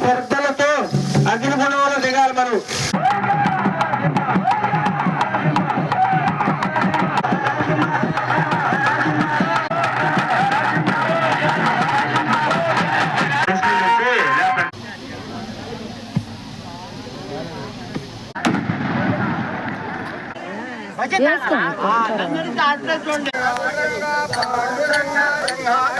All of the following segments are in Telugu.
శ్రద్ధలతో అగ్ని గుణంలో దిగాలి మనం. హలో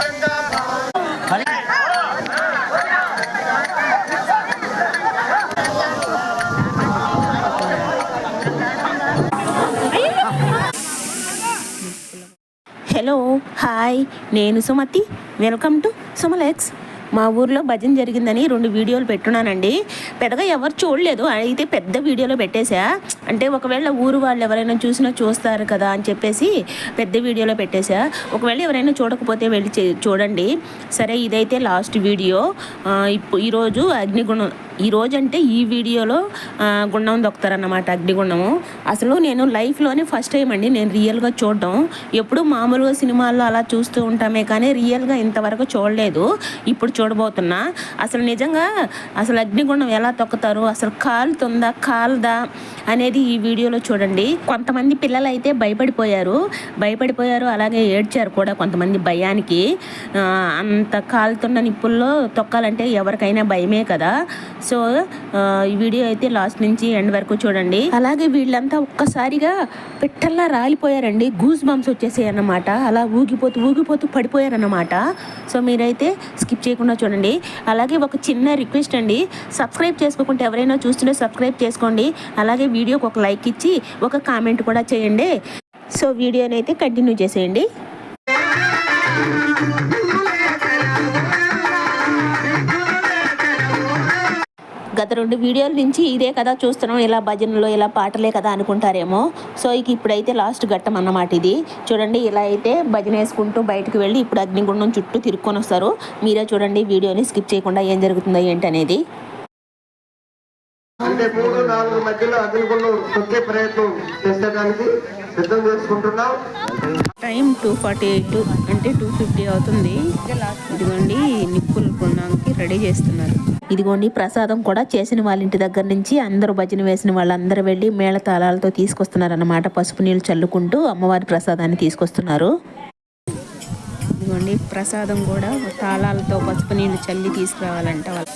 హాయ్ నేను సుమతి. Welcome to సుమలెక్స్. మా ఊర్లో భజన జరిగిందని రెండు వీడియోలు పెట్టున్నానండి. పెద్దగా ఎవరు చూడలేదు. అయితే పెద్ద వీడియోలో పెట్టేశా. అంటే ఒకవేళ ఊరు వాళ్ళు ఎవరైనా చూసినా చూస్తారు కదా అని చెప్పేసి పెద్ద వీడియోలో పెట్టేశా. ఒకవేళ ఎవరైనా చూడకపోతే వెళ్ళి చూడండి. సరే ఇదైతే లాస్ట్ వీడియో. ఇప్పుడు ఈరోజు అగ్నిగుణం ఈరోజు అంటే ఈ వీడియోలో గుండం దొక్కుతారన్నమాట అగ్నిగుండము అసలు నేను లైఫ్లోనే ఫస్ట్ టైం అండి నేను రియల్గా చూడడం. ఎప్పుడు మామూలుగా సినిమాల్లో అలా చూస్తూ ఉంటామే కానీ రియల్గా ఇంతవరకు చూడలేదు. ఇప్పుడు చూడబోతున్నా. అసలు నిజంగా అసలు అగ్నిగుండం ఎలా తొక్కుతారు అసలు కాలుతుందా కాలదా అనేది ఈ వీడియోలో చూడండి. కొంతమంది పిల్లలు అయితే భయపడిపోయారు. భయపడిపోయారు అలాగే ఏడ్చారు కూడా కొంతమంది భయానికి. అంత కాలుతున్న నిప్పుల్లో తొక్కాలంటే ఎవరికైనా భయమే కదా. సో ఈ వీడియో అయితే లాస్ట్ నుంచి ఎండ్ వరకు చూడండి. అలాగే వీళ్ళంతా ఒక్కసారిగా పిట్టల్లా రాలిపోయారండి. గూస్ బంప్స్ వచ్చేసాయి అన్నమాట అలా ఊగిపోతూ ఊగిపోతూ పడిపోయారన్నమాట. సో మీరైతే స్కిప్ చేయకుండా చూడండి. అలాగే ఒక చిన్న రిక్వెస్ట్ అండి. సబ్స్క్రైబ్ చేసుకోకుండా ఎవరైనా చూస్తుంటే సబ్స్క్రైబ్ చేసుకోండి. అలాగే వీడియోకి ఒక లైక్ ఇచ్చి ఒక కామెంట్ కూడా చేయండి. సో వీడియోని అయితే కంటిన్యూ చేసేయండి. గత రెండు వీడియోల నుంచి ఇదే కదా చూస్తున్నాం ఇలా భజనలో ఇలా పాటలే కదా అనుకుంటారేమో. సో ఇక ఇప్పుడైతే లాస్ట్ ఘట్టం అన్నమాట ఇది. చూడండి ఇలా అయితే భజన వేసుకుంటూ బయటకు వెళ్ళి ఇప్పుడు అగ్నిగుండం చుట్టూ తిరుక్కొని వస్తారు. మీరే చూడండి వీడియోని స్కిప్ చేయకుండా ఏం జరుగుతుందో ఏంటనేది. అంటే మూడు నాలుగు మధ్యలో అగ్నిగుండం తొక్కే ప్రయత్నం చేసేదానికి సిద్ధం చేసుకుంటున్నాం. టైం టూ ఫార్టీ ఎయిట్ అంటే టూ ఫిఫ్టీ అవుతుంది. ఇదిగోండి నిప్పులు కొనడానికి రెడీ చేస్తున్నారు. ఇదిగోండి ప్రసాదం కూడా చేసిన వాళ్ళ ఇంటి దగ్గర నుంచి అందరూ భజన వేసిన వాళ్ళందరూ వెళ్ళి మేళ తాళాలతో తీసుకొస్తున్నారు అన్నమాట పసుపు నీళ్ళు చల్లుకుంటూ అమ్మవారి ప్రసాదాన్ని తీసుకొస్తున్నారు. ఇదిగోండి ప్రసాదం కూడా తాళాలతో పసుపు నీళ్ళు చల్లి తీసుకురావాలంట వాళ్ళు.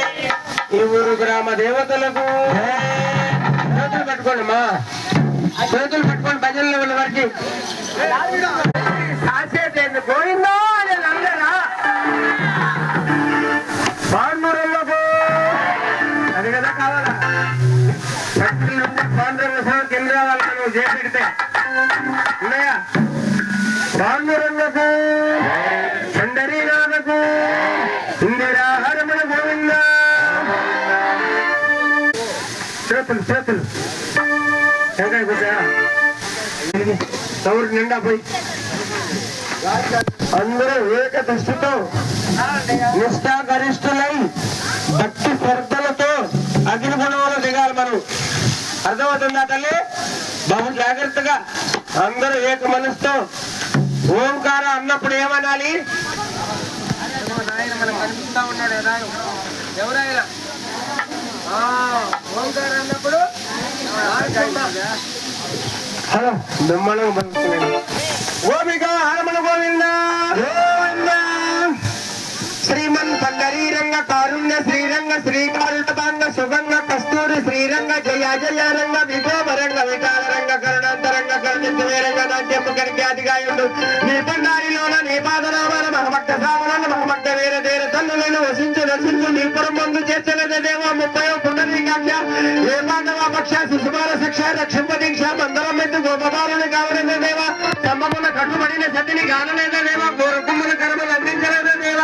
ఊరు గ్రామ దేవతలకు. చేతులు పట్టుకోండి మా చేతులు పట్టుకోండి భజనలో ఉన్న వారికి. కాసేపు గోవిందా అని అందరా అది కదా కావాలా? భక్తుల సేవ కింద రావాలి నువ్వు చేపెడితే. ఉన్నాయా? పాండురంగకు తమరు నిండా పోయి. అందరూ ఏక దృష్టితో నిష్ఠాగరిష్ఠులై భక్తి శ్రద్ధలతో అగ్ని గుణంలో దిగాలి మనం. అర్థమవుతుందా తల్లి? బహు జాగ్రత్తగా అందరూ ఏక మనసుతో ఓంకార అన్నప్పుడు ఏమనాలి? ఎవరైనా? ఓంకార అన్నప్పుడు பிரம்மணம் ஓமிகா அரமண கோவிந்தா. హరమణ సంగరీరంగ కారుణ్య శ్రీరంగ శ్రీకాళపాంగ సుగంగ కస్తూరి శ్రీరంగ జయ జయరంగ విభోమరంగ వికారరంగ కరుణాంతరంగ కరుణిత్యవేరంగ నాట్యము కరిఖ్యాతిగాయుడు నీ పండారిలోన నీ పాదనామాన మహమక్త సామన మహమక్త వేర దేర తల్లులను వసించు రసించు నీ పురం ముందు చేర్చలేద దేవ ముప్పై పునరీకాక్ష ఏ పాండవ పక్ష శిశుమాల శిక్ష రక్షింప దీక్ష మందరం ఎత్తు గోపబాలుని కావలేద దేవ. స్తంభమున కట్టుబడిన సతిని కానలేద దేవ.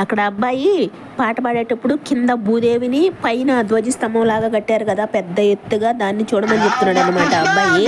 అక్కడ అబ్బాయి పాట పాడేటప్పుడు కింద భూదేవిని పైన ధ్వజస్తంభం లాగా కట్టారు కదా పెద్ద ఎత్తుగా దాన్ని చూడమని చెప్తున్నాడు అనమాట అబ్బాయి.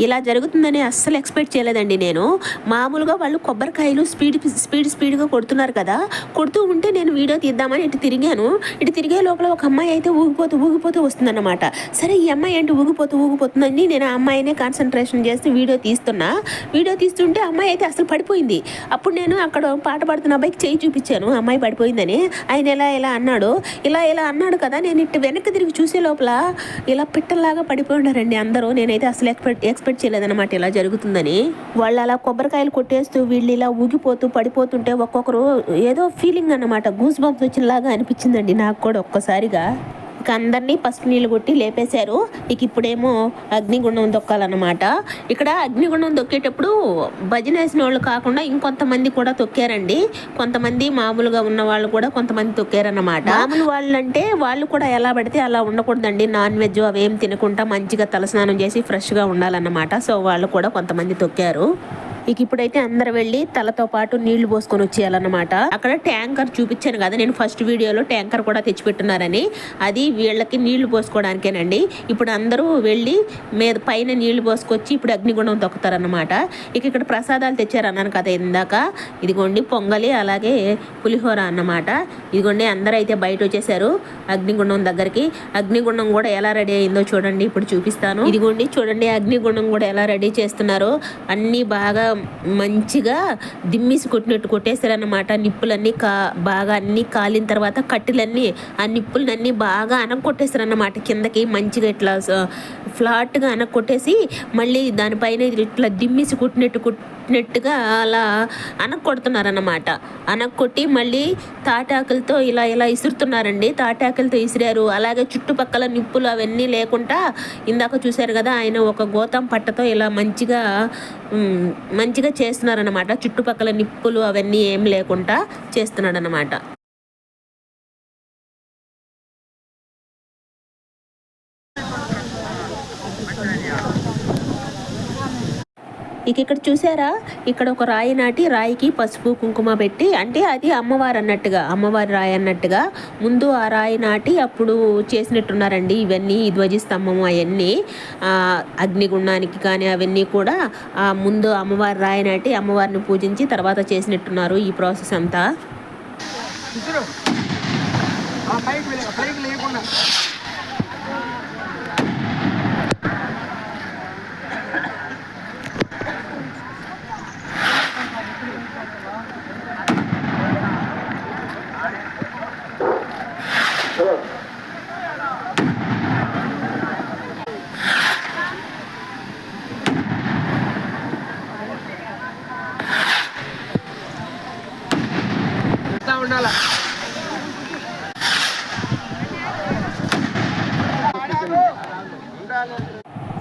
ఇలా జరుగుతుందని అస్సలు ఎక్స్పెక్ట్ చేయలేదండి నేను. మామూలుగా వాళ్ళు కొబ్బరికాయలు స్పీడ్ స్పీడ్ స్పీడ్గా కొడుతున్నారు కదా. కొడుతూ ఉంటే నేను వీడియో తీద్దామని ఇటు తిరిగాను. ఇటు తిరిగే లోపల ఒక అమ్మాయి అయితే ఊగిపోతూ ఊగిపోతూ వస్తుందన్నమాట. సరే ఈ అమ్మాయి ఏంటి ఊగిపోతూ ఊగిపోతుందని నేను ఆ అమ్మాయినే కాన్సన్ట్రేషన్ చేసి వీడియో తీస్తున్నా. వీడియో తీస్తుంటే అమ్మాయి అయితే అసలు పడిపోయింది. అప్పుడు నేను అక్కడ పాట పాడుతున్న అబ్బాయికి చేయి చూపించాను. అమ్మాయి పడిపోయిందని. ఆయన ఇలా ఇలా అన్నాడు? ఇలా ఇలా అన్నాడు కదా. నేను ఇటు వెనక్కి తిరిగి చూసే లోపల ఇలా పిట్టల్లాగా పడిపోయి ఉన్నారండి అందరూ. నేనైతే అసలు ఎక్స్పెక్ట్ ఎక్స్పెక్ట్ చేయలేదన్నమాట ఇలా జరుగుతుందని. వాళ్ళు అలా కొబ్బరికాయలు కొట్టేస్తూ వీళ్ళు ఇలా ఊగిపోతూ పడిపోతుంటే ఒక్కొక్కరు ఏదో ఫీలింగ్ అన్నమాట. గూస్ బంప్స్ వచ్చినలాగా అనిపించిందండి నాకు కూడా ఒక్కసారిగా. ఇక అందరినీ పసుపు నీళ్ళు కొట్టి లేపేశారు. ఇక ఇప్పుడేమో అగ్నిగుండం తొక్కాలన్నమాట. ఇక్కడ అగ్నిగుండం తొక్కేటప్పుడు భజన వేసిన వాళ్ళు కాకుండా ఇంకొంతమంది కూడా తొక్కారండి. కొంతమంది మామూలుగా ఉన్న వాళ్ళు కూడా కొంతమంది తొక్కారన్నమాట. మామూలు వాళ్ళు అంటే వాళ్ళు కూడా ఎలా పడితే అలా ఉండకూడదండి. నాన్ వెజ్ అవేం తినకుండా మంచిగా తలస్నానం చేసి ఫ్రెష్గా ఉండాలన్నమాట. సో వాళ్ళు కూడా కొంతమంది తొక్కారు. ఇక ఇప్పుడైతే అందరు వెళ్ళి తలతో పాటు నీళ్ళు పోసుకొని వచ్చేయాలన్నమాట. అక్కడ ట్యాంకర్ చూపించాను కదా నేను ఫస్ట్ వీడియోలో ట్యాంకర్ కూడా తెచ్చిపెట్టున్నారని. అది వీళ్ళకి నీళ్ళు పోసుకోవడానికేనండి. ఇప్పుడు అందరూ వెళ్ళి మీద పైన నీళ్ళు పోసుకొచ్చి ఇప్పుడు అగ్నిగుండం తొక్కుతారన్నమాట. ఇక ఇక్కడ ప్రసాదాలు తెచ్చారన్నాను కదా ఇందాక. ఇదిగోండి పొంగలి అలాగే పులిహోర అన్నమాట. ఇదిగోండి అందరూ అయితే బయట వచ్చేసారు అగ్నిగుండం దగ్గరికి. అగ్నిగుండం కూడా ఎలా రెడీ అయిందో చూడండి ఇప్పుడు చూపిస్తాను. ఇదిగోండి చూడండి అగ్నిగుండం కూడా ఎలా రెడీ చేస్తున్నారో. అన్నీ బాగా మంచిగా దిమ్మిసి కొట్టినట్టు కొట్టేశారనమాట నిప్పులన్నీ కా బాగా అన్నీ కాలిన తర్వాత కట్టెలన్నీ ఆ నిప్పులన్నీ బాగా అనకొట్టేశారన్నమాట కిందకి మంచిగా ఇట్లా ఫ్లాట్గా అనకొట్టేసి మళ్ళీ దానిపైన ఇట్లా దిమ్మిసి కుట్టినట్టు కుట్టినట్టుగా అలా అనకొడుతున్నారన్నమాట అనక్కొట్టి మళ్ళీ తాటాకులతో ఇలా ఇలా ఇసురుతున్నారండి. తాటాకులతో ఇసిరారు. అలాగే చుట్టుపక్కల నిప్పులు అవన్నీ లేకుండా ఇందాక చూశారు కదా ఆయన ఒక గోతం పట్టతో ఇలా మంచిగా మంచిగా చేస్తున్నారన్నమాట. చుట్టుపక్కల నిప్పులు అవన్నీ ఏం లేకుండా చేస్తున్నాడు ఇక ఇక్కడ చూసారా? ఇక్కడ ఒక రాయి నాటి రాయికి పసుపు కుంకుమ పెట్టి అంటే అది అమ్మవారు అన్నట్టుగా అమ్మవారి రాయి అన్నట్టుగా ముందు ఆ రాయి నాటి అప్పుడు చేసినట్టున్నారండి ఇవన్నీ ధ్వజస్తంభము అవన్నీ. అగ్నిగుండానికి కానీ అవన్నీ కూడా ఆ ముందు అమ్మవారి రాయి నాటి అమ్మవారిని పూజించి తర్వాత చేసినట్టున్నారు ఈ ప్రాసెస్ అంతా ఇసురు ఆ పైకి వెళ్ళి పైకి లేకుండా ఉండాలా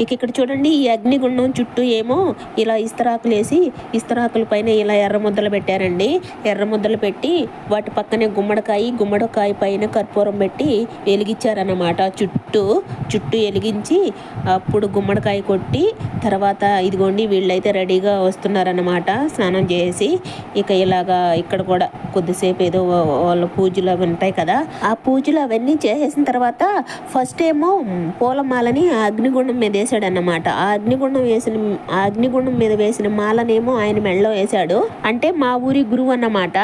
ఇక ఇక్కడ చూడండి ఈ అగ్నిగుండం చుట్టూ ఏమో ఇలా ఇస్తరాకులు వేసి ఇస్తరాకుల పైన ఇలా ఎర్ర ముద్దలు పెట్టారండి. ఎర్ర ముద్దలు పెట్టి వాటి పక్కనే గుమ్మడికాయ గుమ్మడికాయ పైన కర్పూరం పెట్టి వెలిగించారన్నమాట. చుట్టూ చుట్టూ వెలిగించి అప్పుడు గుమ్మడికాయ కొట్టి తర్వాత ఇదిగోండి వీళ్ళైతే రెడీగా వస్తున్నారన్నమాట స్నానం చేసి. ఇక ఇలాగా ఇక్కడ కూడా కొద్దిసేపు ఏదో వాళ్ళ పూజలు అవి ఉంటాయి కదా ఆ పూజలు అవన్నీ చేసేసిన తర్వాత ఫస్ట్ ఏమో పూలమాలని ఆ అగ్నిగుండం మీద వేశాడన్నమాట. అన్నమాట ఆ అగ్నిగుండం వేసిన ఆ అగ్నిగుండం మీద వేసిన మాలనేమో ఆయన మెడలో వేశాడు. అంటే మా ఊరి గురువు అన్నమాట.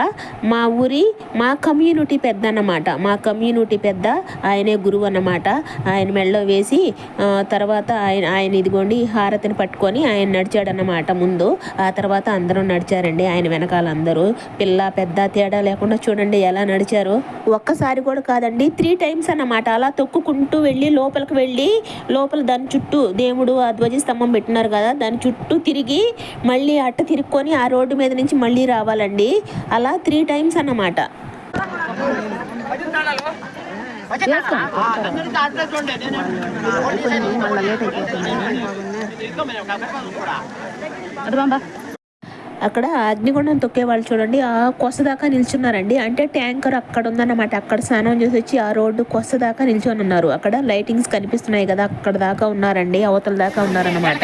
మా ఊరి మా కమ్యూనిటీ పెద్ద అన్నమాట. మా కమ్యూనిటీ పెద్ద ఆయనే గురువు అన్నమాట. ఆయన మెడలో వేసి తర్వాత ఆయన ఆయన ఇదిగోండి హారతిని పట్టుకొని ఆయన నడిచాడన్నమాట ముందు. ఆ తర్వాత అందరూ నడిచారండి ఆయన వెనకాల అందరూ. పిల్ల పెద్ద తేడా లేకుండా చూడండి ఎలా నడిచారు. ఒక్కసారి కూడా కాదండి త్రీ టైమ్స్ అన్నమాట. అలా తొక్కుకుంటూ వెళ్ళి లోపలికి వెళ్ళి లోపల దాని చుట్టూ దేవుడు ఆ ధ్వజస్తంభం పెట్టినారు కదా దాని చుట్టూ తిరిగి మళ్ళీ అట్ట తిరుక్కొని ఆ రోడ్డు మీద నుంచి మళ్ళీ రావాలండి. అలా త్రీ టైమ్స్ అన్నమాట. అక్కడ అగ్నిగుండం తొక్కే వాళ్ళు చూడండి ఆ కొస దాకా నిల్చున్నారండి. అంటే ట్యాంకర్ అక్కడ ఉందన్నమాట అక్కడ స్నానం చేసి వచ్చి ఆ రోడ్డు కొస దాకా నిల్చొని ఉన్నారు అక్కడ లైటింగ్స్ కనిపిస్తున్నాయి కదా అక్కడ దాకా ఉన్నారండి అవతల దాకా ఉన్నారన్నమాట.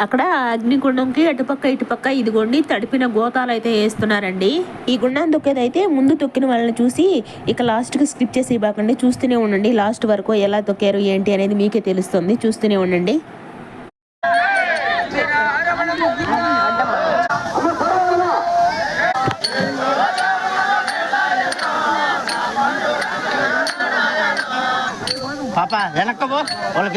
అక్కడ అగ్నిగుండంకి అటుపక్క ఇటుపక్క ఇదిగోండి తడిపిన గోతాలు అయితే వేస్తున్నారండి. ఈ గుండం తొక్కేదైతే ముందు తొక్కిన వాళ్ళని చూసి ఇక లాస్ట్కి స్కిప్ చేసి ఇవ్వకండి చూస్తూనే ఉండండి లాస్ట్ వరకు ఎలా తొక్కారు ఏంటి అనేది మీకే తెలుస్తుంది. చూస్తూనే ఉండండి. పాప వెనక్కబో వాళ్ళకి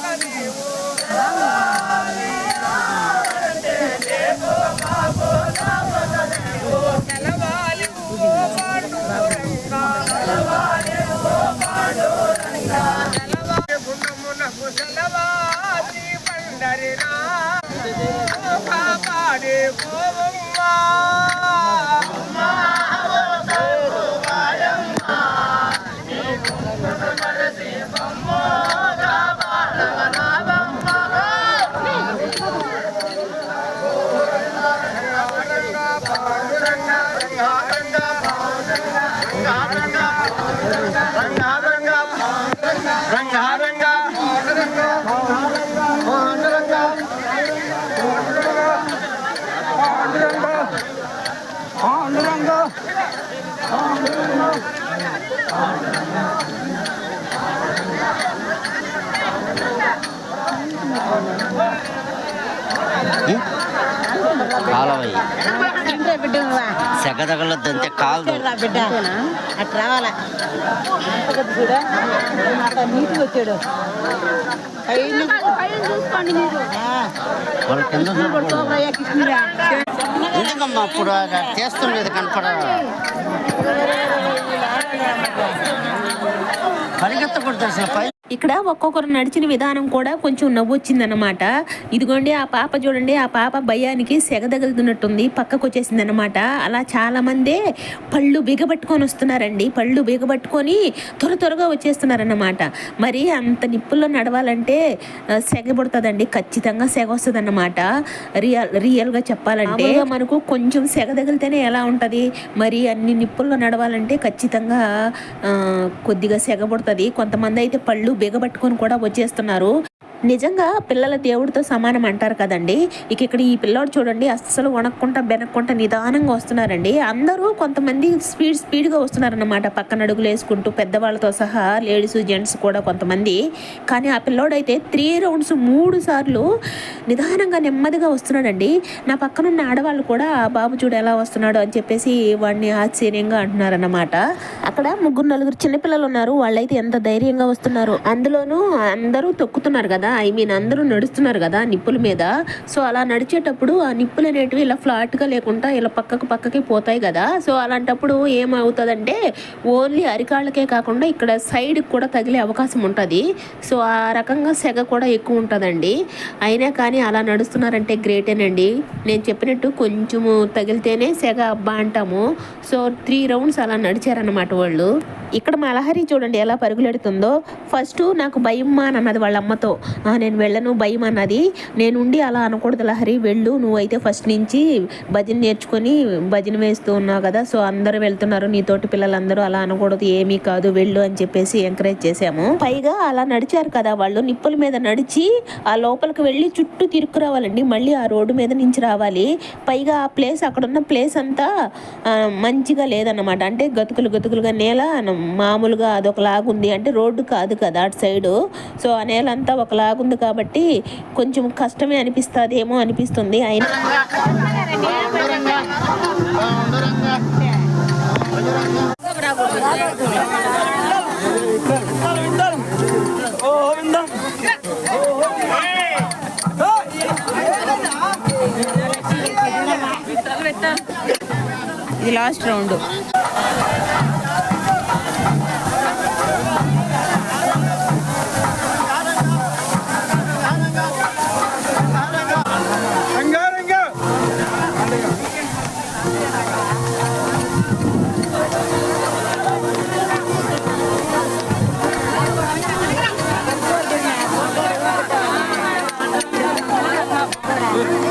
రంగా రంగా రంగా రంగా నువ్వా? సెగ తగలొద్దంటే కాదు బిడ్డ అటు రావాలా నీటికి వచ్చాడు వాళ్ళ కింద అప్పుడు చేస్తుండేది కనపడ పరిగెత్తకూడదు అసలు పై ఇక్కడ ఒక్కొక్కరు నడిచిన విధానం కూడా కొంచెం నవ్వు వచ్చిందనమాట ఇదిగోండి ఆ పాప చూడండి ఆ పాప భయానికి సెగ తగులుతున్నట్టుంది పక్కకు వచ్చేసింది అనమాట అలా చాలా మందే పళ్ళు బిగబట్టుకొని వస్తున్నారండి. పళ్ళు బిగబట్టుకొని త్వర త్వరగా వచ్చేస్తున్నారన్నమాట. మరి అంత నిప్పుల్లో నడవాలంటే సెగ పడుతుందండి. ఖచ్చితంగా సెగ వస్తుంది అన్నమాట రియల్ రియల్గా చెప్పాలంటే. మనకు కొంచెం సెగ తగిలితేనే ఎలా ఉంటుంది? మరి అన్ని నిప్పుల్లో నడవాలంటే ఖచ్చితంగా కొద్దిగా సెగ పడుతుంది. కొంతమంది అయితే పళ్ళు బిగబట్టుకొని కూడా వచ్చేస్తున్నారు. నిజంగా పిల్లల దేవుడితో సమానం అంటారు కదండి. ఇక ఇక్కడ ఈ పిల్లోడు చూడండి అస్సలు వణక్కుంటా బెనక్కుంటా నిదానంగా వస్తున్నారండి. అందరూ కొంతమంది స్పీడ్ స్పీడ్గా వస్తున్నారన్నమాట. పక్కన అడుగులు వేసుకుంటూ పెద్దవాళ్ళతో సహా లేడీస్ జెంట్స్ కూడా కొంతమంది. కానీ ఆ పిల్లోడైతే త్రీ రౌండ్స్ మూడు సార్లు నిదానంగా నెమ్మదిగా వస్తున్నాడండి. నా పక్కనున్న ఆడవాళ్ళు కూడా ఆ బాబు చూడు ఎలా వస్తున్నాడు అని చెప్పేసి వాడిని ఆశ్చర్యంగా అంటున్నారన్నమాట. అక్కడ ముగ్గురు నలుగురు చిన్నపిల్లలు ఉన్నారు. వాళ్ళైతే ఎంత ధైర్యంగా వస్తున్నారు. అందులోనూ అందరూ తొక్కుతున్నారు కదా. ఐ మీన్ అందరూ నడుస్తున్నారు కదా నిప్పుల మీద. సో అలా నడిచేటప్పుడు ఆ నిప్పులు అనేటివి ఇలా ఫ్లాట్గా లేకుండా ఇలా పక్కకు పక్కకి పోతాయి కదా. సో అలాంటప్పుడు ఏమవుతుందంటే ఓన్లీ అరికాళ్ళకే కాకుండా ఇక్కడ సైడ్కి కూడా తగిలే అవకాశం ఉంటుంది. సో ఆ రకంగా సెగ కూడా ఎక్కువ ఉంటుందండి. అయినా కానీ అలా నడుస్తున్నారంటే గ్రేటేనండి నేను చెప్పినట్టు కొంచెము తగిలితేనే సెగ అబ్బా అంటాము. సో త్రీ రౌండ్స్ అలా నడిచారన్నమాట వాళ్ళు. ఇక్కడ మా లహరి చూడండి ఎలా పరుగులెడుతుందో. ఫస్ట్ నాకు భయం అని అన్నది వాళ్ళ అమ్మతో నేను వెళ్ళను భయం అన్నది. నేను ఉండి అలా అనకూడదు లహరి వెళ్ళు. నువ్వైతే ఫస్ట్ నుంచి భజన నేర్చుకొని భజన వేస్తూ ఉన్నావు కదా సో అందరూ వెళ్తున్నారు. నీతోటి పిల్లలందరూ అలా అనకూడదు ఏమీ కాదు వెళ్ళు అని చెప్పేసి ఎంకరేజ్ చేసాము పైగా అలా నడిచారు కదా వాళ్ళు నిప్పుల మీద నడిచి ఆ లోపలికి వెళ్ళి చుట్టూ తిరుక్కు రావాలండి మళ్ళీ ఆ రోడ్డు మీద నుంచి రావాలి. పైగా ఆ ప్లేస్ అక్కడ ఉన్న ప్లేస్ అంతా మంచిగా లేదన్నమాట. అంటే గతుకులు గతుకులుగా నేల మామూలుగా అదొకలాగుంది అంటే రోడ్డు కాదు కదా అటు సైడు. సో ఆ నేలంతా ఒకలాగుంది కాబట్టి కొంచెం కష్టమే అనిపిస్తుందేమో అనిపిస్తుంది. అయినా ఇది లాస్ట్ రౌండ్. Ура!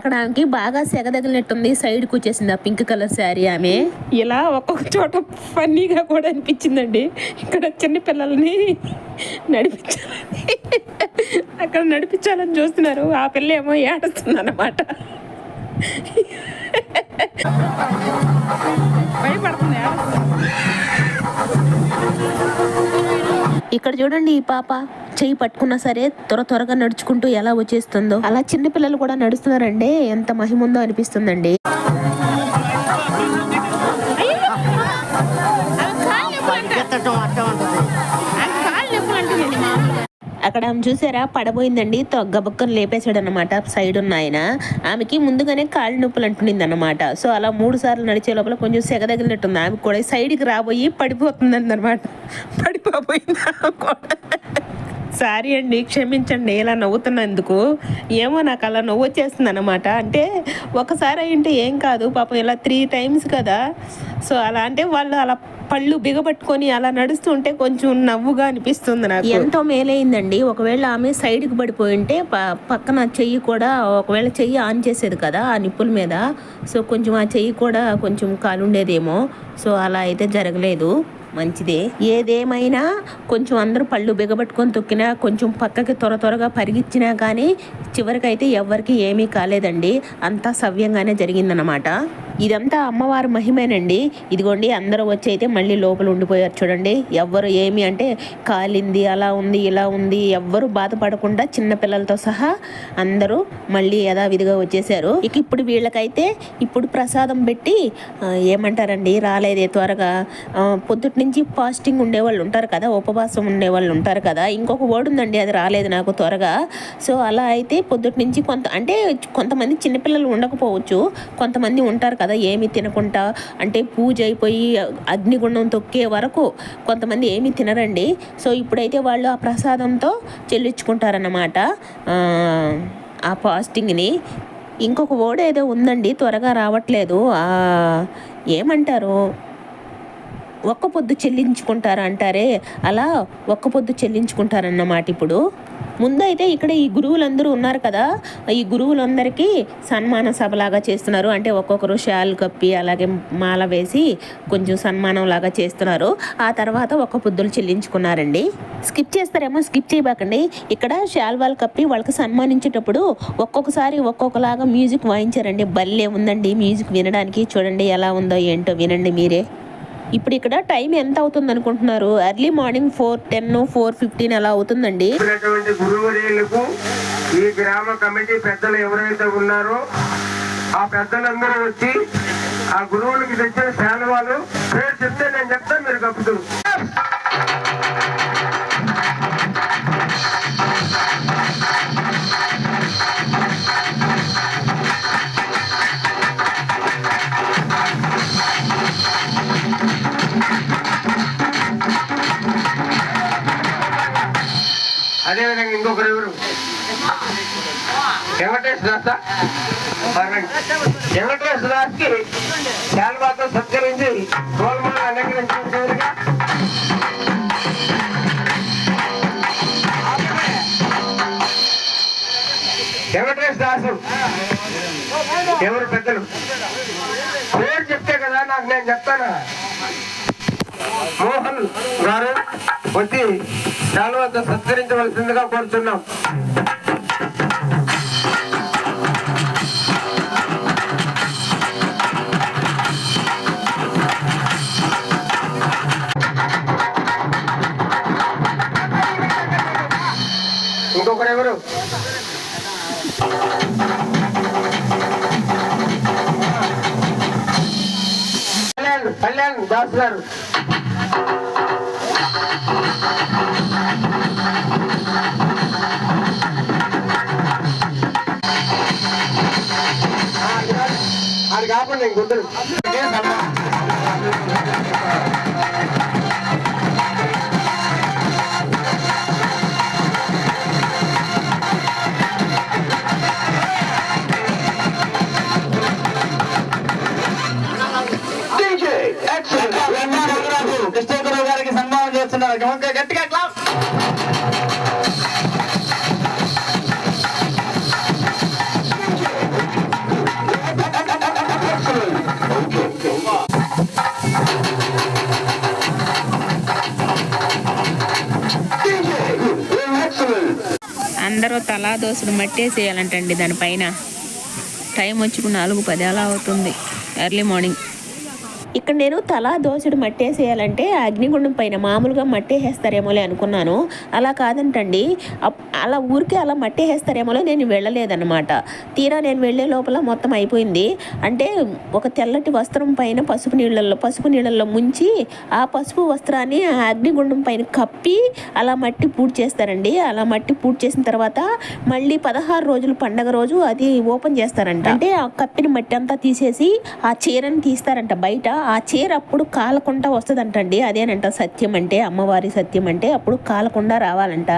అక్కడ ఆమెకి బాగా సెగ తగిలినట్టుంది. సైడ్కి వచ్చేసింది ఆ పింక్ కలర్ శారీ ఆమె. ఇలా ఒక్కొక్క చోట ఫన్నీగా కూడా అనిపించిందండి. ఇక్కడ చిన్న పిల్లల్ని నడిపించాలని అక్కడ నడిపించాలని చూస్తున్నారు. ఆ పిల్ల ఏమో ఏడుస్తుంది అన్నమాట భయపడుతుంది ఇక్కడ చూడండి ఈ పాప చెయ్యి పట్టుకున్నా సరే త్వర త్వరగా నడుచుకుంటూ ఎలా వచ్చేస్తుందో. అలా చిన్న పిల్లలు కూడా నడుస్తున్నారంటే ఎంత మహిముందో అనిపిస్తుందండి. అక్కడ ఆమె చూసారా? పడబోయిందండి. తొగ్గబుక్కను లేపేశాడు అనమాట సైడ్ ఉన్న ఆయన. ఆమెకి ముందుగానే కాళ్ళు నొప్పులు అంటునింది అనమాట సో అలా మూడు సార్లు నడిచే లోపల కొంచెం సెగ తగిలినట్టుంది. ఆమె కూడా సైడ్కి రాబోయి పడిపోతుంది అనమాట పడిపోయింది కూడా. సారీ అండి క్షమించండి ఇలా నవ్వుతున్నందుకు. ఏమో నాకు అలా నవ్వు వచ్చేస్తుంది అనమాట అంటే ఒకసారి అయింటే ఏం కాదు పాపం ఇలా త్రీ టైమ్స్ కదా. సో అలా అంటే వాళ్ళు అలా పళ్ళు బిగబట్టుకొని అలా నడుస్తుంటే కొంచెం నవ్వుగా అనిపిస్తుంది నాకు. ఎంతో మేలైందండి. ఒకవేళ ఆమె సైడ్కి పడిపోయి ఉంటే పక్కన చెయ్యి కూడా ఒకవేళ చెయ్యి ఆన్ చేసేది కదా ఆ నిప్పుల మీద. సో కొంచెం ఆ చెయ్యి కూడా కొంచెం కాలుండేదేమో. సో అలా అయితే జరగలేదు. మంచిదే. ఏదేమైనా కొంచెం అందరూ పళ్ళు బిగబట్టుకొని తొక్కినా కొంచెం పక్కకి త్వర త్వరగా పరిగిచ్చినా కానీ చివరికైతే ఎవరికి ఏమీ కాలేదండి. అంతా సవ్యంగానే జరిగిందనమాట ఇదంతా అమ్మవారి మహిమేనండి. ఇదిగోండి అందరూ వచ్చి అయితే మళ్ళీ లోపల ఉండిపోయారు చూడండి. ఎవ్వరు ఏమి అంటే కాలింది అలా ఉంది ఇలా ఉంది ఎవ్వరు బాధపడకుండా చిన్న పిల్లలతో సహా అందరూ మళ్ళీ యథావిధిగా వచ్చేసారు ఇక ఇప్పుడు వీళ్ళకైతే ఇప్పుడు ప్రసాదం పెట్టి ఏమంటారండి రాలేదే త్వరగా. పొద్దుటి నుంచి ఫాస్టింగ్ ఉండేవాళ్ళు ఉంటారు కదా ఉపవాసం ఉండేవాళ్ళు ఉంటారు కదా. ఇంకొక వర్డ్ ఉందండి అది రాలేదు నాకు త్వరగా. సో అలా అయితే పొద్దుటి నుంచి కొంత అంటే కొంతమంది చిన్నపిల్లలు ఉండకపోవచ్చు కొంతమంది ఉంటారు కదా ఏమి తినకుండా? అంటే పూజ అయిపోయి అగ్నిగుండం తొక్కే వరకు కొంతమంది ఏమీ తినరండి. సో ఇప్పుడైతే వాళ్ళు ఆ ప్రసాదంతో చెల్లించుకుంటారన్నమాట. ఆ, ఫాస్టింగ్ని. ఇంకొక ఓడ ఏదో ఉందండి త్వరగా రావట్లేదు. ఏమంటారు? ఒక్క పొద్దు చెల్లించుకుంటారు అంటారే? అలా ఒక్క పొద్దు చెల్లించుకుంటారన్నమాట ఇప్పుడు. ముందైతే ఇక్కడ ఈ గురువులందరూ ఉన్నారు కదా ఈ గురువులందరికీ సన్మాన సభలాగా చేస్తున్నారు. అంటే ఒక్కొక్కరు షాల్ కప్పి అలాగే మాల వేసి కొంచెం సన్మానం లాగా చేస్తున్నారు. ఆ తర్వాత ఒక్క పొద్దులు చెల్లించుకున్నారండి. స్కిప్ చేస్తారేమో స్కిప్ చేయబాకండి. ఇక్కడ శాల్వాలు కప్పి వాళ్ళకి సన్మానించేటప్పుడు ఒక్కొక్కసారి ఒక్కొక్కలాగా మ్యూజిక్ వాయించారండి. భలే ఉందండి మ్యూజిక్ వినడానికి. చూడండి ఎలా ఉందో ఏంటో వినండి మీరే. ఇప్పుడు ఇక్కడ టైం ఎంత అవుతుంది అనుకుంటున్నారు? Early morning four ten four fifteen అలా అవుతుందండి. ఈ గ్రామ కమిటీ పెద్దలు ఎవరైతే ఉన్నారో ఆ పెద్దలందరూ వచ్చి ఆ గురువులకి తెచ్చిన శాలువాలు పేరు చెప్తే నేను చెప్తాను మీరు కప్పుతారు. వెంకటేశ్వర దాస్? వెంకటేశ్వర దాస్కి శాల్వాతో సత్కరించి గోల్మాల అలంకరించగా వెంకటేశ్వర దాసు ఎవరు పెద్దలు? పేరు చెప్తే కదా నాకు నేను చెప్తానా? మోహన్ గారు వచ్చి శాలువాతో సత్కరించవలసిందిగా కోరుతున్నాం. కళ్యాణ్ దాస్ గారు. అది కాకుండా ఇంకొద్దరు గట్టిగా గట్టిగా క్లాప్ అందరూ తలా దోసుడు మట్టేసేయాలంటండి దానిపైన. టైం వచ్చి నాలుగు పది అలా అవుతుంది. Early morning. ఇక్కడ నేను తలా దోసుడు మట్టేసేయాలంటే అగ్నిగుండం పైన మామూలుగా మట్టేసేస్తారేమోలే అనుకున్నాను. అలా కాదంటండి. అలా ఊరికే అలా మట్టేసేస్తారేమోలే నేను వెళ్ళలేదన్నమాట. తీరా నేను వెళ్ళే లోపల మొత్తం అయిపోయింది. అంటే ఒక తెల్లటి వస్త్రం పైన పసుపు నీళ్ళల్లో పసుపు నీళ్ళల్లో ముంచి ఆ పసుపు వస్త్రాన్ని ఆ అగ్నిగుండం పైన కప్పి అలా మట్టి పూడ్ చేస్తారండి. అలా మట్టి పూడ్ చేసిన తర్వాత మళ్ళీ పదహారు రోజులు పండగ రోజు అది ఓపెన్ చేస్తారంట. అంటే ఆ కప్పిన మట్టి అంతా తీసేసి ఆ చీరని తీస్తారంట బయట. ఆ చీర అప్పుడు కాలకుండా వస్తుందంటండి. అదేనంట సత్యం అంటే అమ్మవారి సత్యం అంటే అప్పుడు కాలకుండా రావాలంట.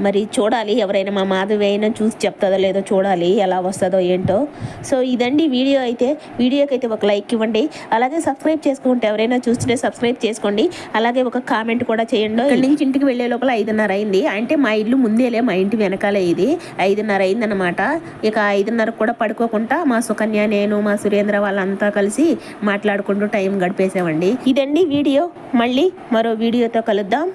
మరి చూడాలి ఎవరైనా మా మాధవి అయినా చూసి చెప్తుందో లేదో చూడాలి ఎలా వస్తుందో ఏంటో. సో ఇదండి వీడియో అయితే. వీడియోకి అయితే ఒక లైక్ ఇవ్వండి. అలాగే సబ్స్క్రైబ్ చేసుకుంటే ఎవరైనా చూస్తుంటే సబ్స్క్రైబ్ చేసుకోండి. అలాగే ఒక కామెంట్ కూడా చేయండి. ఇక్కడి నుంచి ఇంటికి వెళ్ళే లోపల ఐదున్నర అయింది. అంటే మా ఇల్లు ముందేలే మా ఇంటి వెనకాలే ఇది. ఐదున్నర అయిందనమాట ఇక ఐదున్నరకు కూడా పడుకోకుండా మా సుకన్య నేను మా సురేంద్ర వాళ్ళంతా కలిసి మాట్లాడుకుంటూ టైం గడిపేసామండి ఇదండి వీడియో. మళ్ళీ మరో వీడియోతో కలుద్దాం.